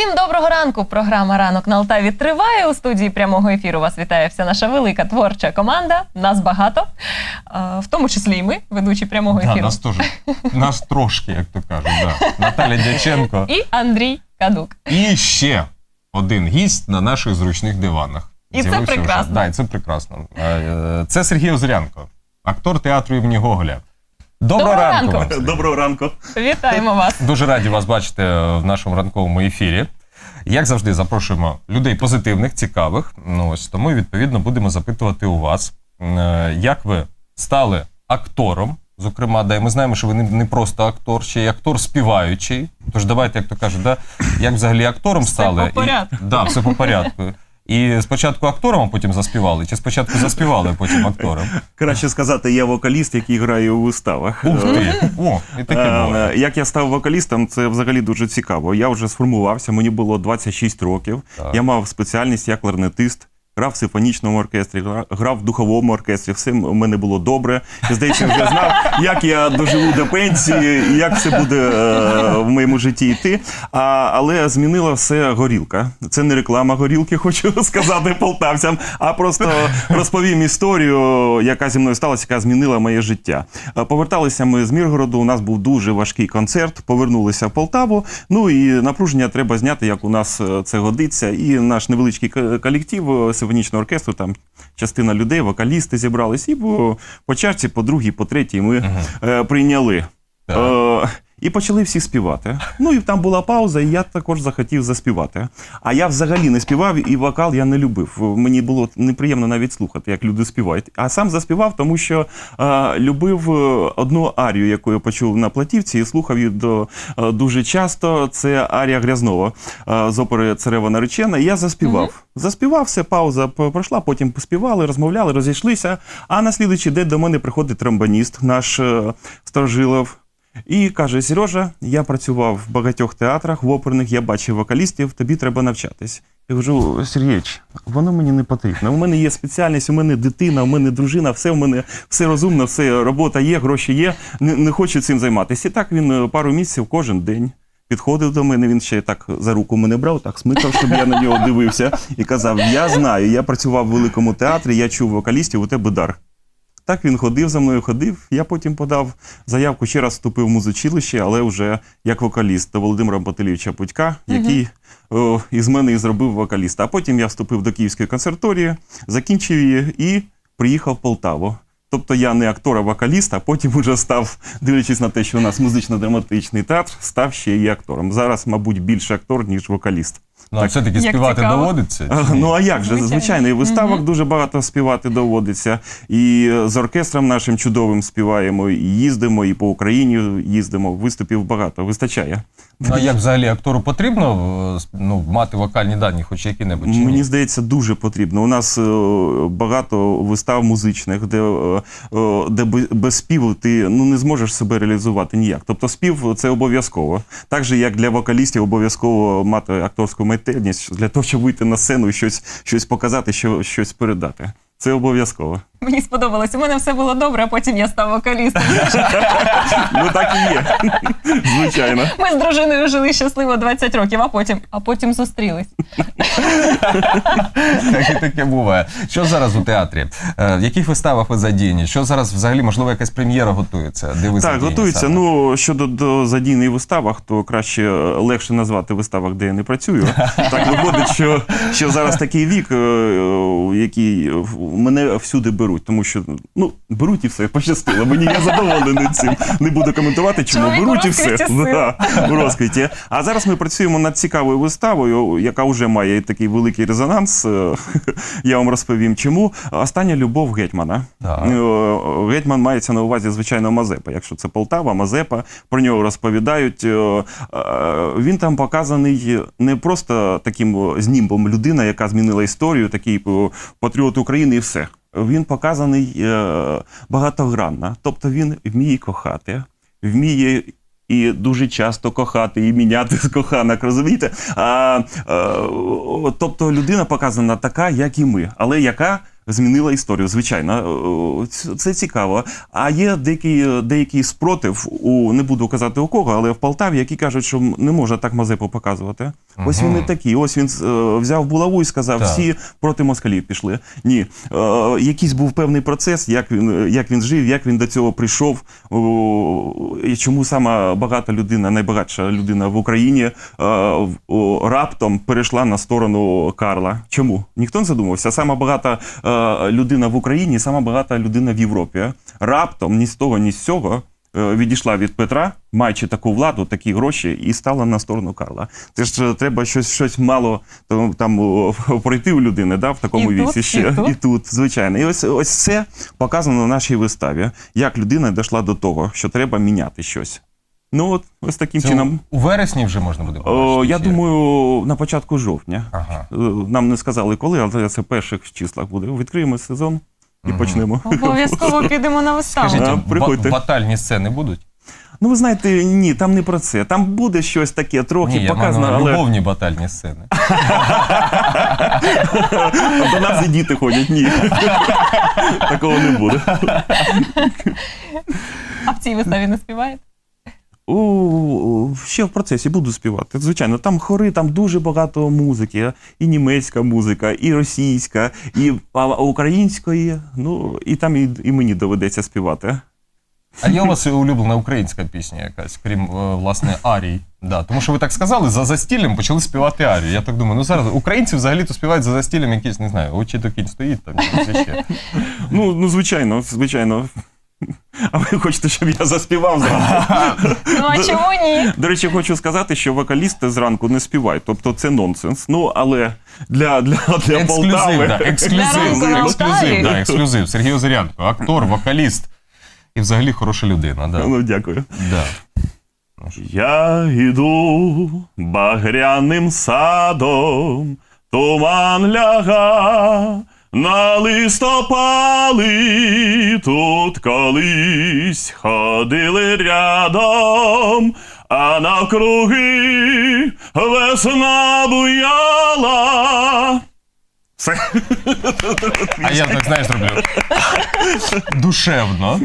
Усім доброго ранку. Програма Ранок на Алтаві триває. У студії прямого ефіру вас вітає вся наша велика творча команда. Нас багато, е, в тому числі і ми, ведучі прямого Да, ефіру. нас теж. Нас трошки, як то кажуть. Да. Наталя Дяченко. І Андрій Кадук. І ще один гість на наших зручних диванах. І це З'явився вже. прекрасно. Да, і це прекрасно. Е, Це Сергій Озрянко, актор театру імені Гоголя. Доброго, ранку. ранку. вам, Доброго ранку. Вітаємо вас. Дуже раді вас бачити в нашому ранковому ефірі. Як завжди, запрошуємо людей позитивних, цікавих. Ну ось тому, відповідно, будемо запитувати у вас, е, як ви стали актором. Зокрема, да, і ми знаємо, що ви не, не просто актор, ще й актор співаючий. Тож давайте, як то кажуть, да, як взагалі актором Все стали. по порядку. І, да, все по порядку. І спочатку актором, а потім заспівали, чи спочатку заспівали, а потім актором. Краще сказати, я вокаліст, який грає у виставах. Ух ти! О, і таке було. Як я став вокалістом, це взагалі дуже цікаво. Я вже сформувався, мені було 26 років. Так. Я мав спеціальність як кларнетист. Грав в симфонічному оркестрі, грав в духовому оркестрі, все в мене було добре. Я, здається, вже знав, як я доживу до пенсії, як все буде е, в моєму житті йти. А, але змінила все горілка. Це не реклама горілки, хочу сказати полтавцям, а просто розповім історію, яка зі мною сталася, яка змінила моє життя. Е, Поверталися ми з Міргороду. У нас був дуже важкий концерт. Повернулися в Полтаву. Ну і напруження треба зняти, як у нас е, це годиться. І наш невеличкий колектив симфонічного оркестру, там частина людей, вокалісти зібрались, і по, по чарці, по другій, по третій ми е, прийняли. Так. Е, і почали всі співати. Ну і там була пауза, і я також захотів заспівати. А я взагалі не співав, і вокал я не любив. Мені було неприємно навіть слухати, як люди співають. А сам заспівав, тому що е, любив е, одну арію, яку я почув на платівці, і слухав її до, е, дуже часто. Це арія Грязнова е, з опери Царева наречена. І я заспівав. Заспівав, все, пауза пройшла, потім поспівали, розмовляли, розійшлися. А на слідуючий день до мене приходить тромбоніст, наш Сторожилов. І каже: Сережа, я працював в багатьох театрах, в оперних, я бачив вокалістів, тобі треба навчатись. Я кажу, Сергійович, воно мені не потрібно. У мене є спеціальність, у мене дитина, у мене дружина, все в мене все розумно, все робота є, гроші є. Не, не хочу цим займатися. І так він е, пару місяців кожен день. Підходив до мене, він ще так за руку мене брав, так смикав, щоб я на нього дивився, і казав: Я знаю, я працював в великому театрі, я чув вокалістів, у тебе дар. Так він ходив за мною, ходив. Я потім подав заявку, ще раз вступив в музичилище, але вже як вокаліст до Володимира Баталійовича Путька, який о, із мене і зробив вокаліста. А потім я вступив до Київської консерваторії, закінчив її і приїхав в Полтаву. Тобто я не актор, а вокаліст, а потім уже став, дивлячись на те, що у нас музично-драматичний театр, став ще і актором. Зараз, мабуть, більше актор, ніж вокаліст. Ну, а так. все-таки Як співати цікаво. доводиться? Чи ні? Ну а як же? Звичайно. Звичайно, і виставок дуже багато співати доводиться. І з оркестром нашим чудовим співаємо, і їздимо, і по Україні їздимо. Виступів багато, вистачає. Ну, а як взагалі актору потрібно е, ну, мати вокальні дані, хоч які-небудь? чи ні? Мені здається, дуже потрібно. У нас е, багато вистав музичних, де, е, де без співу ти ну, не зможеш себе реалізувати ніяк. Тобто спів це обов'язково. Так же, як для вокалістів обов'язково мати акторську майстерність для того, щоб вийти на сцену і щось, щось показати, що, щось передати. Це обов'язково. Мені сподобалось. У мене все було добре, а потім я став вокалістом. Ну так і є. Звичайно. Ми з дружиною жили щасливо 20 років, а потім, а потім зустрілись. Так і таке буває. Що зараз у театрі? Е, В яких виставах ви задіяні? Що зараз взагалі, можливо, якась прем'єра готується? Де ви Так, задіяні готується. саме? Ну щодо до задійної виставах, то краще е, легше назвати виставах, де я не працюю. Так виходить, що, що зараз такий вік, е, е, який в- мене всюди беруть, тому що ну беруть і все, пощастило. Мені я задоволений цим. Не буду коментувати, чому Чоловік беруть і все. Да, у розквіті. А зараз ми працюємо над цікавою виставою, яка вже має такий великий резонанс. Я вам розповім, чому. Остання любов гетьмана. Так. Е, Гетьман мається на увазі, звичайно, Мазепа. Якщо це Полтава, Мазепа, про нього розповідають. Е, е, Він там показаний не просто таким знімбом людина, яка змінила історію, такий патріот України і все. Він показаний е, багатогранно. Тобто він вміє кохати, вміє. І дуже часто кохати, і міняти з коханок, розумієте? А, а, тобто людина показана така, як і ми, але яка Змінила історію, звичайно. Це цікаво. А є деякий, деякий спротив у не буду казати у кого, але в Полтаві, які кажуть, що не можна так Мазепу показувати. Ось він не такий. Ось він е, взяв булаву і сказав, Так. всі проти москалів пішли. Ні, е, якийсь був певний процес, як він, як він жив, як він до цього прийшов. І чому сама багата людина, найбагатша людина в Україні е, раптом перейшла на сторону Карла. Чому? Ніхто не задумався. Сама багата е, людина в Україні, сама багата людина в Європі. Раптом ні з того, ні з цього. е, Відійшла від Петра, маючи таку владу, такі гроші, і стала на сторону Карла. Це ж е, треба щось, щось мало там, там пройти у людини, да, в такому І тут, віці ще і тут. і тут, звичайно. І ось ось це показано на нашій виставі, як людина дійшла до того, що треба міняти щось. Ну от ось таким Це чином. у вересні вже можна буде О, я чи- думаю, на початку жовтня. Ага. Е, Нам не сказали коли, але це в перших числах буде. Відкриємо сезон і почнемо. Обов'язково підемо на виставу. Скажіть, А, ба- приходьте. батальні сцени будуть? Ну, ви знаєте, ні, там не про це. Там буде щось таке трохи Ні, я маю показано, на але любовні батальні сцени. до нас і діти ходять. Ні. Такого не буде. А в цій виставі не співаєте? У, ще в процесі буду співати. Звичайно, там хори, там дуже багато музики. І німецька музика, і російська, і а, української. Ну, і там і, і мені доведеться співати. А є у вас улюблена українська пісня якась, крім е, власне арій. Да, тому що ви так сказали, за застіллям почали співати арію. Я так думаю, ну зараз українці взагалі-то співають за застіллям якісь, не знаю, очі до кінь стоїть там ще. Ну, ну звичайно, звичайно. А ви хочете, щоб я заспівав зранку? Ну а чому ні? До речі, хочу сказати, що вокалісти зранку не співають. Тобто це нонсенс. Ну, але для, для, для Ексклюзив, Полтави. да, ексклюзив, Для ексклюзив, да, ексклюзив. Сергій Озарянко, актор, вокаліст і взагалі хороша людина. Да. Ну, дякую. Да. Я іду багряним садом, туман ляга на листопали, тут колись ходили рядом, а навкруги весна буяла. Все. А я так знаєш роблю. Душевно.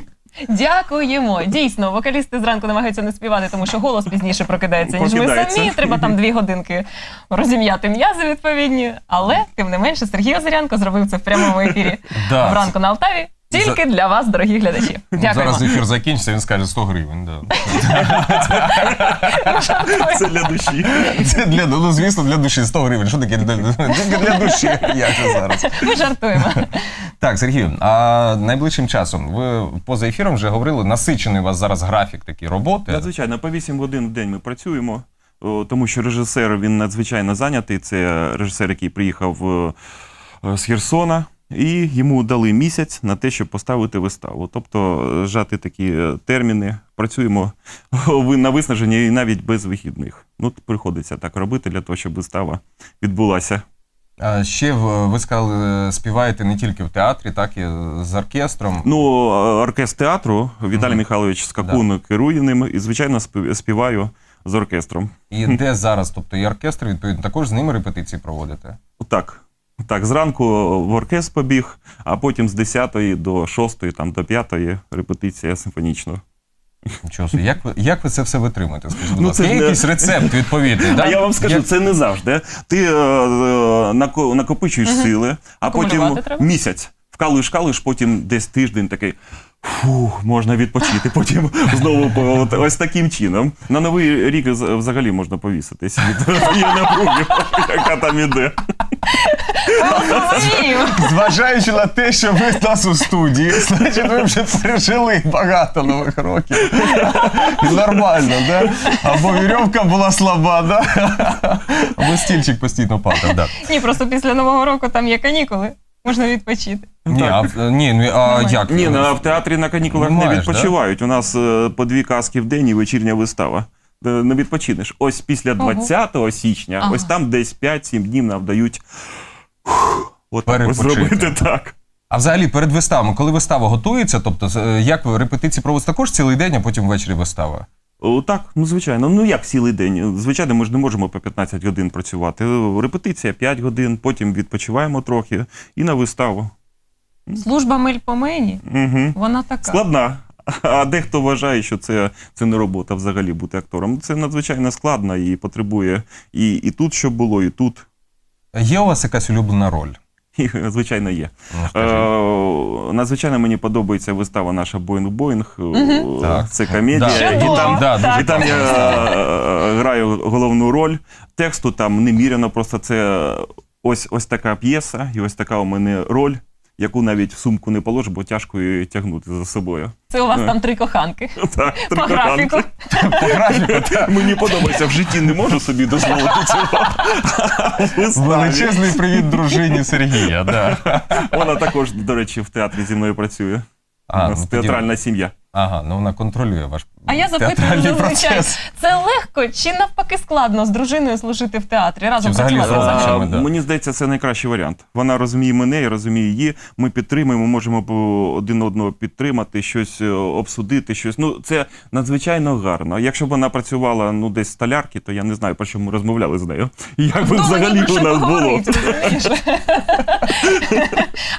Дякуємо. Дійсно, вокалісти зранку намагаються не співати, тому що голос пізніше прокидається, ніж ми Прокидається. самі. Треба там дві годинки розім'яти м'язи відповідні. Але тим не менше, Сергій Озарянко зробив це в прямому ефірі Да. вранку на Алтаві. Тільки для вас, дорогі глядачі. Дякуємо. Зараз ефір закінчиться, він скаже 100 гривень. Да. Це для душі. Це для, ну, звісно, для душі 100 гривень. Що таке для, для душі? Як же зараз? Ми жартуємо. Так, Сергію, а найближчим часом ви поза ефіром вже говорили, насичений у вас зараз графік такої роботи. Так, звичайно, по 8 годин в день ми працюємо, тому що режисер він надзвичайно зайнятий. Це режисер, який приїхав е, е, з Херсона, і йому дали місяць на те, щоб поставити виставу. Тобто, е, жати такі терміни. Працюємо на виснаження і навіть без вихідних. Ну, приходиться так робити для того, щоб вистава відбулася. А ще ви сказали, співаєте не тільки в театрі, так і з оркестром. Ну, е, оркестр театру Віталій Мгм. Михайлович Скакун керує ним, і, звичайно, співаю з оркестром. І де зараз? Тобто і оркестр, відповідно, також з ними репетиції проводите. Так. Так, зранку в оркестр побіг, а потім з 10 до 6, там, до 5 репетиція симфонічна. Нічого собі. Як ви, як ви це все витримуєте? Скажіть, будь Ну, ласка, це є ж не- якийсь рецепт відповідний? да? А я вам скажу, Як- це не завжди. Ти е, е, нако- накопичуєш сили, а потім Акумулювати треба? місяць вкалуєш, вкалуєш, потім десь тиждень такий. Фух, можна відпочити, потім знову по- от, ось таким чином. На новий рік з- взагалі можна повіситись від її напруги, яка там іде. Зважаючи на те, що ви в нас у студії, значить, ви вже пережили багато нових років. Нормально, да? Або вірьовка була слаба, да? Або стільчик постійно падав, да. Ні, просто після Нового року там є канікули. Можна відпочити. Ні, а, в- ні, ну, а Немає. як? Ні, ну, а в театрі на канікулах не Маєш, відпочивають. У нас е, по дві казки в день і вечірня вистава. Е, Не відпочинеш. Ось після Ого. 20 січня, Ага. ось там десь 5-7 днів нам дають от так ось зробити так. А взагалі перед виставами, коли вистава готується, тобто е, як ви репетиції проводите також цілий день, а потім ввечері вистава? О, так, ну звичайно. Ну як цілий день? Звичайно, ми ж не можемо по 15 годин працювати. Репетиція 5 годин, потім відпочиваємо трохи і на виставу. Служба мельпомені, Угу. вона така. Складна. А дехто вважає, що це, це не робота взагалі бути актором. Це надзвичайно складно і потребує і, і тут, що було, і тут. Є у вас якась улюблена роль? І, звичайно, є. Ну. Е, надзвичайно мені подобається вистава наша Боїнг Боїнг. Так. Це комедія. Да. І Чудово. там, Да, дуже і там я е, граю головну роль. Тексту там неміряно, просто це ось, ось така п'єса, і ось така у мене роль, яку навіть в сумку не положиш, бо тяжко її тягнути за собою. Це у вас там три коханки. Так, По коханки. графіку. По графіку, так. Мені подобається в житті, не можу собі дозволити цього. В виставі. Величезний привіт дружині Сергія. Да. Вона також, до речі, в театрі зі мною працює. А, У нас ну, тоді- театральна сім'я. Ага, ну вона контролює ваш А я запитую театральний зазвичай, процес. це легко чи навпаки складно з дружиною служити в театрі? Разом Чи взагалі працювати родичами? Да. Мені здається, це найкращий варіант. Вона розуміє мене, я розумію її. Ми підтримуємо, можемо один одного підтримати, щось е, обсудити, щось. Ну, це надзвичайно гарно. Якщо б вона працювала ну, десь в столярки, то я не знаю, про що ми розмовляли з нею. І Як би взагалі ні про у що нас було. розумієш?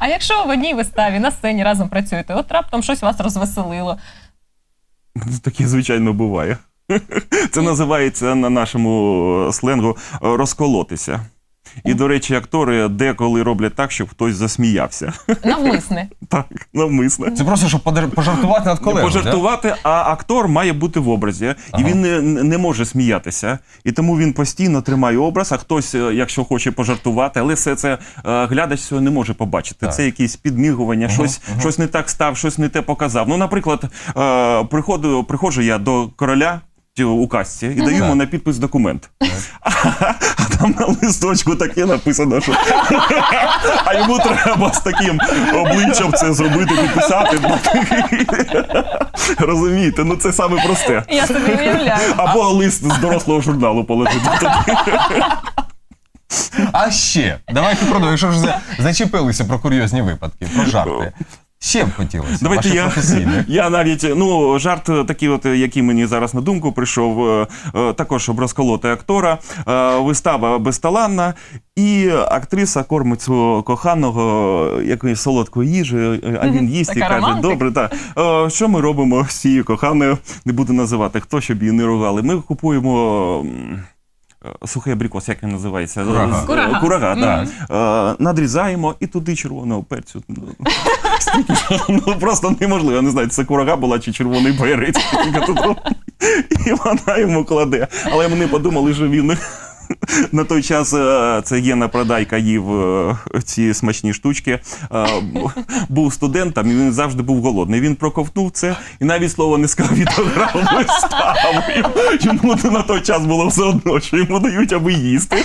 А якщо в одній виставі на сцені разом працюєте, от раптом щось вас розвеселило. Таке, звичайно, буває. Це називається на нашому сленгу розколотися. І, до речі, актори деколи роблять так, щоб хтось засміявся. Навмисне. Так, навмисно. Це просто, щоб подар- пожартувати над колегою. пожартувати, а актор має бути в образі, і він не, не може сміятися. І тому він постійно тримає образ, а хтось, е, якщо хоче пожартувати, але все це е, глядач цього не може побачити. Це якісь підмігування, щось, щось не так став, щось не те показав. Ну, наприклад, е, приходу, приходжу я до короля. Чи У касті і даю йому на підпис документ. А, там на листочку таке написано, що а йому треба з таким обличчям це зробити, підписати. Розумієте, ну це саме просте. Я собі уявляю. Або лист з дорослого журналу положити. А ще, давайте продовжуємо, вже за- зачепилися про курйозні випадки, про жарти. Ще б хотілося. Давайте я, я навіть ну жарт такий, от який мені зараз на думку прийшов, е, е, також щоб розколоти актора. Е, Вистава безталанна, і актриса кормить свого коханого якоюсь солодкою їжею, а він їсть і каже. Добре, так. Що ми робимо з цією коханою? Не буду називати, хто щоб її не ругали. Ми купуємо. Сухий абрикос, як він називається? Курага. Курага. Курага, так. Е, Надрізаємо і туди червоного перцю. Ну просто неможливо. Я не знаю, це курага була чи червоний робить. І вона йому кладе. Але не подумали, що він. На той час е, це Єна Продайка їв е, ці смачні штучки. Е, Був студентом, і він завжди був голодний. Він проковтнув це і навіть слово не сказав, відограв виставу. Йому на той час було все одно, що йому дають, аби їсти.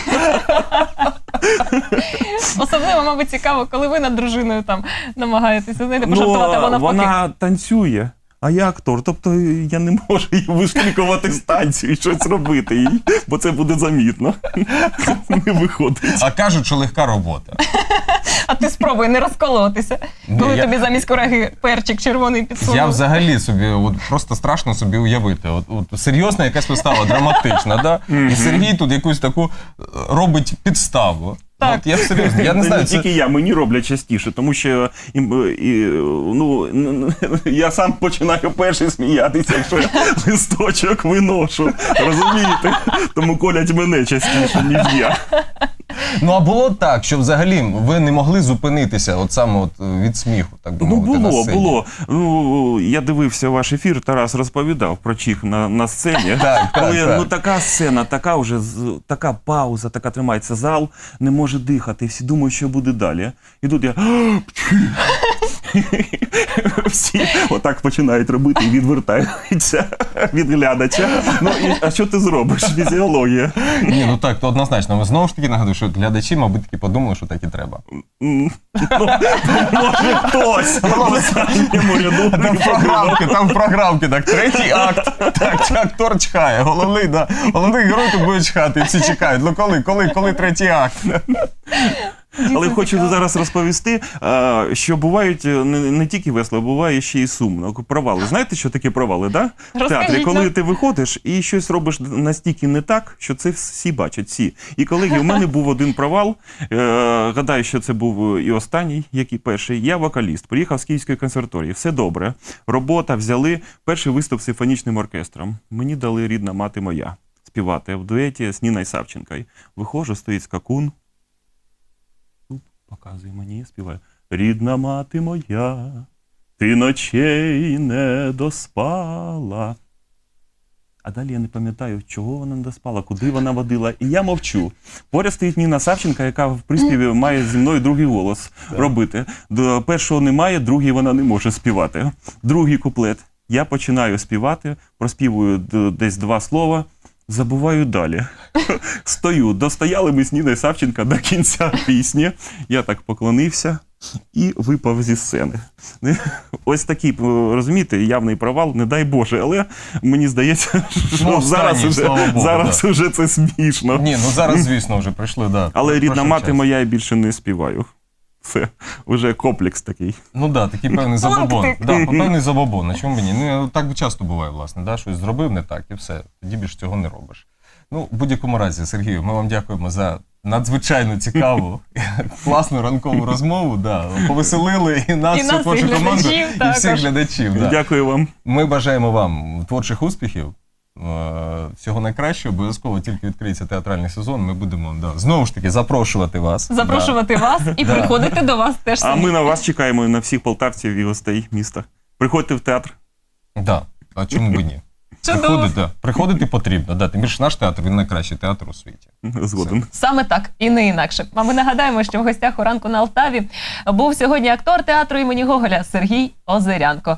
Особливо, мабуть, цікаво, коли ви над дружиною там намагаєтеся знаєте, пожартувати, Вона Ну, навпаки. вона танцює. А я актор, тобто я не можу її виштрикувати з танцю і щось робити, їй, бо це буде замітно. Не виходить. А кажуть, що легка робота. А ти спробуй не розколотися. Коли я- тобі замість кураги перчик червоний підсунув. Я взагалі собі от просто страшно собі уявити. От, от серйозна якась вистава, драматична, да? І Сергій тут якусь таку е, робить підставу. Так. От я серйозно, я не знаю, це тільки я, мені роблять частіше, тому що ім- і, ну, н- н- я сам починаю перший сміятися, якщо я листочок виношу. Розумієте? Тому колять мене частіше, ніж я. Ну а було так, що взагалі ви не могли зупинитися от саме от е, від сміху, так би Ну, мовити, на було, сцені. було. Ну, я дивився ваш ефір, Тарас розповідав про чих на, на сцені. Так, так, Коли так. ну така сцена, така вже з- така пауза, така тримається зал, не може дихати. Всі думають, що буде далі. І тут я. Всі отак починають робити і відвертаються від глядача. Ну і а що ти зробиш? Фізіологія. Ні, ну так, то однозначно. Ви знову ж таки нагадую, що глядачі, мабуть, таки подумали, що так і треба. Ну, може хтось останньому ряду Там програмки, там програмки, так, третій акт. Так, актор чхає. Головний, да. Головний герой тут буде чхати, всі чекають. Ну коли, коли, коли третій акт? Але хочу зараз розповісти, е, що бувають е, не, не тільки весело, а буває ще й сумно. Провали. Знаєте, що таке провали? Да? В театрі, коли ти виходиш і щось робиш настільки не так, що це всі бачать. Всі. І колеги, у мене був один провал. Е, гадаю, що це був і останній, як і перший. Я вокаліст, приїхав з Київської консерваторії. Все добре. Робота взяли. Перший виступ з симфонічним оркестром. Мені дали рідна мати моя співати в дуеті з Ніною Савченкою. Виходжу, стоїть скакун. Показує мені, співає. Рідна мати моя, ти ночей не доспала. А далі я не пам'ятаю, чого вона не доспала, куди вона водила. І я мовчу. Поряд стоїть Ніна Савченка, яка в приспіві має зі мною другий голос робити. До першого немає, другий вона не може співати. Другий куплет. Я починаю співати, проспівую десь два слова, забуваю далі. Стою. Достояли ми з Ніною Савченка до кінця пісні. Я так поклонився і випав зі сцени. Ось такий, розумієте, явний провал, не дай Боже, але мені здається, що Ну, зараз, уже, Богу, зараз уже це смішно. Ні, ну зараз, звісно, вже прийшли, да. Але рідна мати час. моя я більше не співаю. Це вже комплекс такий. Ну так, да, такий певний забобон. Да, певний забобон. На чому мені? Ну, так часто буває, власне, да? щось зробив не так і все. Тоді більше цього не робиш. Ну, в будь-якому разі, Сергію, ми вам дякуємо за надзвичайно цікаву, класну ранкову розмову. Да. Повеселили і нас, І всю нас, і творчу команду, і також. всіх глядачів. Да. Дякую вам. Ми бажаємо вам творчих успіхів. Е, Всього найкращого, обов'язково тільки відкриється театральний сезон. Ми будемо да, знову ж таки запрошувати вас. Запрошувати вас і Да. приходити до вас теж А самі. ми на вас чекаємо і на всіх полтавців і гостей міста. Приходьте в театр. Да. Да. А чому б ні? Чудово. Приходити, приходити потрібно. Да. Тим більше наш театр він найкращий театр у світі. Згоден. Саме так і не інакше. А ми нагадаємо, що в гостях у ранку на Алтаві був сьогодні актор театру імені Гоголя Сергій Озерянко.